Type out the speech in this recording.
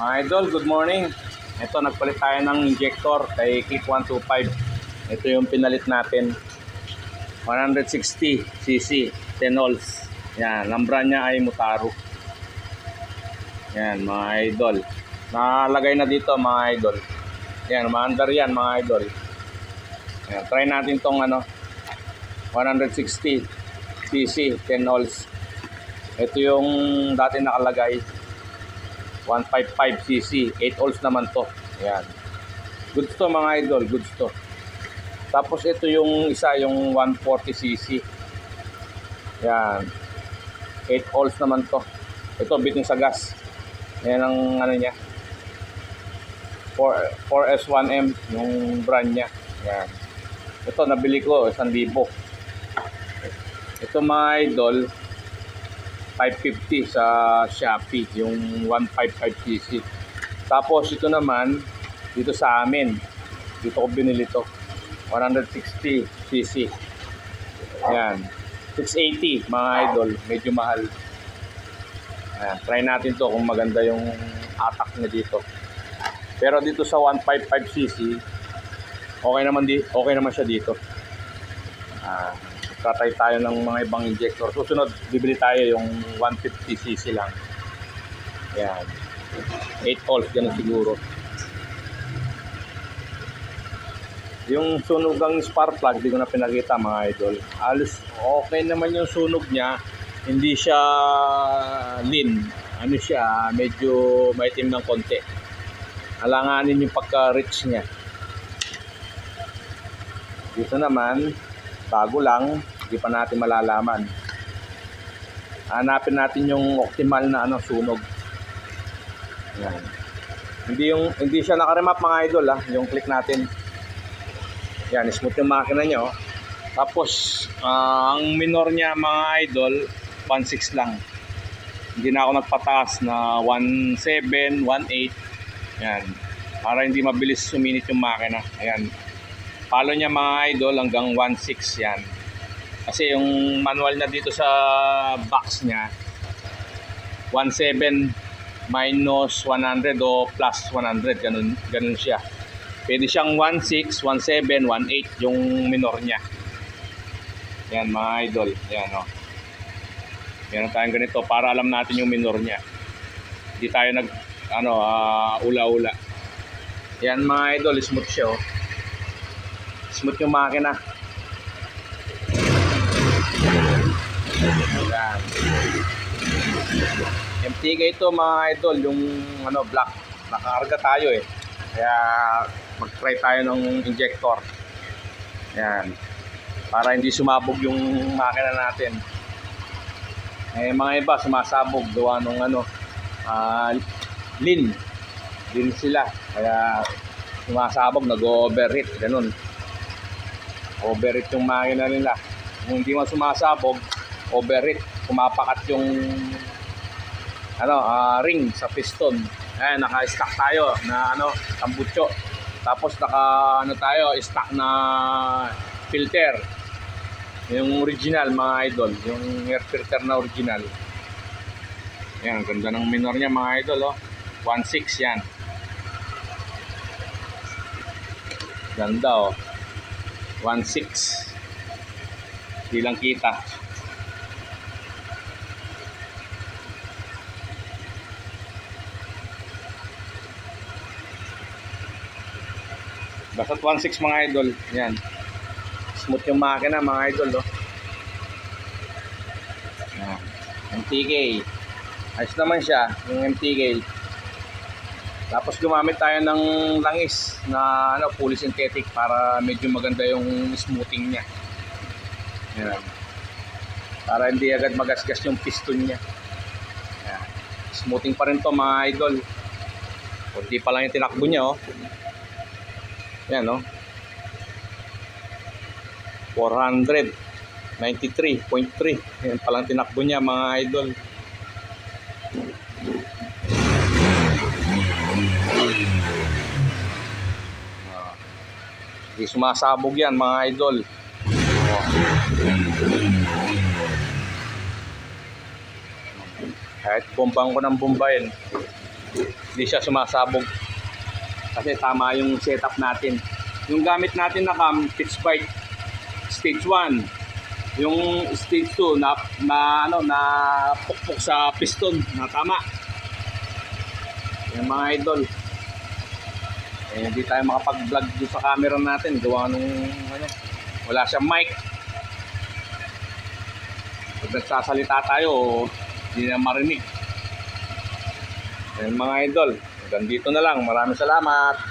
Mga idol, good morning. Ito, nagpalit tayo ng injector kay Click 125. Ito yung pinalit natin. 160 cc, 10 volts. Yan, brand niya ay Mutaru. Yan, mga idol. Nakalagay na dito, mga idol. Yan, maandar yan, mga idol. Yan, try natin tong ano, 160 cc, 10 volts. Ito yung dati nakalagay. 155cc, 8 volts naman to. Ayan. Goods to mga idol, goods to. Tapos ito yung isa, yung 140cc. Ayan. 8 volts naman to. Ito, bitin sa gas. Ayan ang ano niya. 4, 4S1M, yung brand niya. Ayan. Ito, nabili ko, 1,000. Ito mga idol, 550 sa Shopee, yung 155cc. Tapos ito naman, dito sa amin, dito ko binili to. 160cc. Ayan. 680 mga idol, medyo mahal. Ayan, try natin to kung maganda yung atak niya dito. Pero dito sa 155cc, okay naman di okay naman siya dito. Ah, tatay tayo ng mga ibang injector. Susunod, bibili tayo yung 150cc lang. Yan. 8 volts, ganun siguro. Yung sunog ng spark plug, di ko na pinakita mga idol. Alos, okay naman yung sunog niya. Hindi siya lean. Ano siya, medyo maitim ng konti. Alanganin yung pagka-rich niya. Dito naman, bago lang, hindi pa natin malalaman. Hanapin natin yung optimal na ano sunog. Yan. Hindi yung hindi siya nakaremap mga idol ah, yung click natin. Yan, smooth yung makina niya oh. Tapos ah, ang minor niya mga idol 1.6 lang. Hindi na ako nagpataas na 1.7, 1.8. Yan. Para hindi mabilis suminit yung makina. Ayan. Palo niya mga idol hanggang 1.6 yan. Kasi yung manual na dito sa box niya 1.7 minus 100 o plus 100 ganun, ganun siya. Pwede siyang 1.6, 1.7, 1.8 yung minor niya. Yan mga idol. Yan o. Oh. Meron tayong ganito para alam natin yung minor niya. Hindi tayo nag ano, ah, ula-ula. Yan mga idol, smooth siya oh. Smooth yung makina. Yan. MTK ito mga idol, yung ano black. Nakakarga tayo eh. Kaya mag-try tayo ng injector. Yan. Para hindi sumabog yung makina natin. Eh mga iba sumasabog gawa nung ano ah lean. Lean sila. Kaya sumasabog, nag-overheat, ganun. Overheat yung makina nila. Kung hindi man sumasabog, overheat, kumapakat yung ano, ah, ring sa piston. Ayan, naka-stack tayo na ano, tambutso. Tapos naka ano tayo, stack na filter. Yung original mga idol, yung air filter na original. Ang ganda ng minor niya mga idol, oh. 1.6 yan. Ganda, oh. 1.6. Hindi lang kita. Basta 1.6 mga idol. Yan. Smooth yung makina mga idol. Oh. Yan. MTK. Ayos naman siya. Yung MTK. Tapos gumamit tayo ng langis na ano, fully synthetic para medyo maganda yung smoothing niya. Yan. Para hindi agad magasgas yung piston niya. Yan. Smoothing pa rin to mga idol. Kunti pa lang yung tinakbo niya oh. Yan oh. 493.3. Yan palang tinakbo niya mga idol. Hindi sumasabog yan mga idol. Kahit bumbang ko ng bumbayin. Hindi siya sumasabog. Kasi tama yung setup natin. Yung gamit natin na cam, pitch bite stage 1. Yung stage 2 na, na ano na pukpok sa piston na tama. Yan mga idol. Eh, hindi tayo makapag-vlog doon sa camera natin. Gawa nung ano, wala siyang mic. Pag nagsasalita tayo, hindi na marinig. Yan mga idol. Hanggang dito na lang. Maraming salamat.